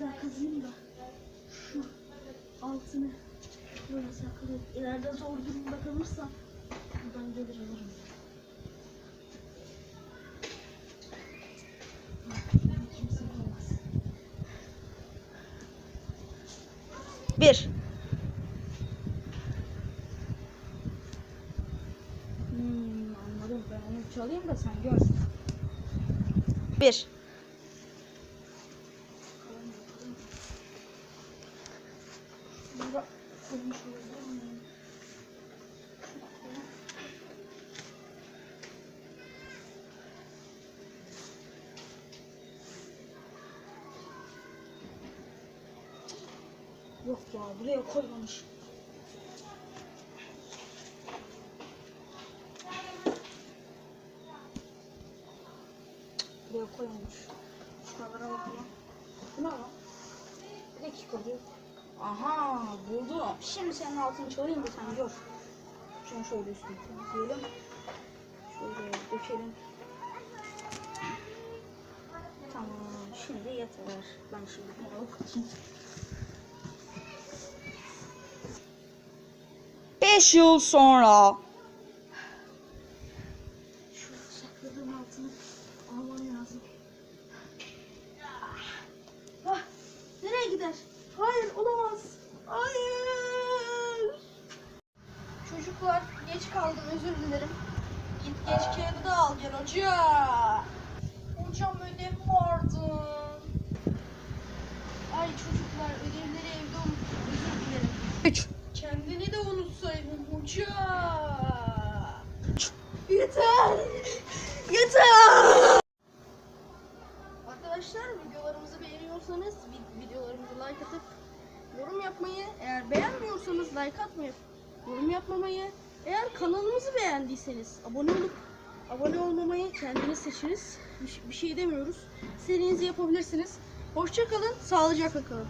Birazcık kazayım da şu altını böyle saklayıp ileride zor durumda kalırsam buradan gelir alırım. Bir. Hmm, anladım ben onu çalayım da sen görsün. Bir. Yok ya buraya koymamış. Buraya koymamış. Şuralara bakalım. Bu ne lan? Bir dakika dur. Aha buldum. Şimdi senin altını çalayım da sen gör. Şunu şöyle üstüne diyelim. Şöyle dökelim. Tamam şimdi yeter. Ben şimdi bunu kaçayım. Beş yıl sonra. Şu sakladığım altını almam lazım. Ah, nereye gider? Hayır olamaz. Hayır. Çocuklar geç kaldım özür dilerim. Git geç kağıdı da al gel hoca. Hocam ödev vardı. Ay çocuklar ödevleri evde unuttum özür dilerim. Üç. Kendini de unutsaydın hoca. Yeter. Yeter. Arkadaşlar videolarımızı beğeniyorsanız vid- videolarımızı like atıp yorum yapmayı, eğer beğenmiyorsanız like atmayıp yorum yapmamayı, eğer kanalımızı beğendiyseniz abone olup abone olmamayı kendiniz seçiniz. Bir, ş- bir şey demiyoruz. Serinizi yapabilirsiniz. Hoşça kalın, sağlıcakla kalın.